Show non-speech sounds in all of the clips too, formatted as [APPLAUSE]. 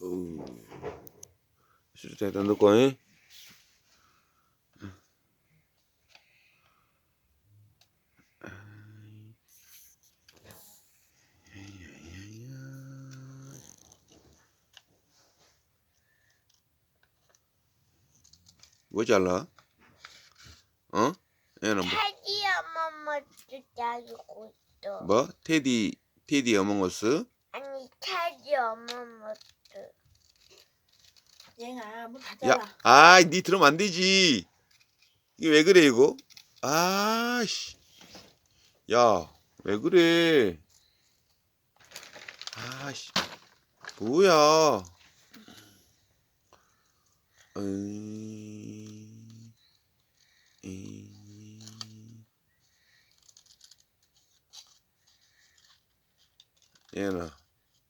어. 실제 다 넣고 잉? 뭐 잘라? 어? 얘는 뭐? 테디 엄마도 자르고 있어. 뭐? 테디 테디 어몽어스? 아니 테디 엄마도. 얘가 문다 야, 잘라. 아, 니 들으면 안 되지. 이게 왜 그래 이거? 아, 씨. 야, 왜 그래? 아, 씨. 뭐야? 음, 음. 얘나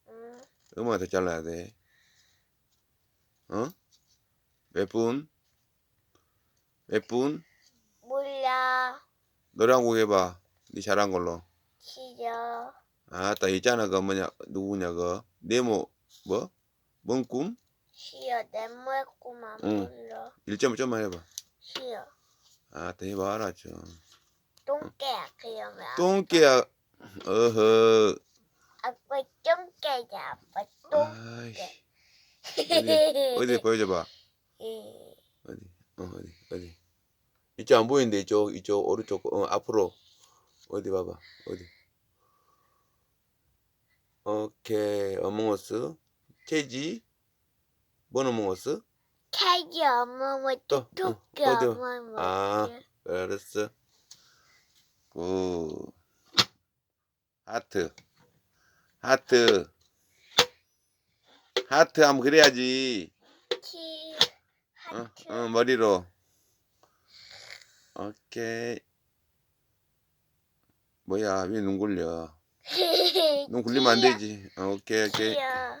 응. 음악 더 잘라야 돼. 어? 몇 분? 몇 분? 몰라. 노래 한곡 해봐. 네 잘한 걸로. 싫어. 아따 있잖아 그 뭐냐 누구냐 그 네모 뭐? 뭔 꿈? 싫어. 내 모였구만 응. 1점 좀만 해봐. 싫어. 아따 해봐라 좀. 똥개야 그러면. 똥개야. 어허. 아빠 똥개야. 아빠 똥. 아이씨. 어디 어디 [LAUGHS] 보여줘봐. 응. 어디? 어 어디 어디? 이쪽 안 보이는데 이쪽 이쪽 오른쪽 어 앞으로 어디 봐봐 어디? 오케이 어몽어스 체지 뭔 어몽어스? 테디 엄마도 또, 토끼 어, 어디? 엄마도. 아. 알았어. 굿. 하트. 하트. 하트 한번 그래야지. 키. 어, 하트. 어, 머리로. 오케이. 뭐야, 왜 눈 굴려? [LAUGHS] 눈 굴리면 안 되지. 어, 오케이, 오케이. 귀여워.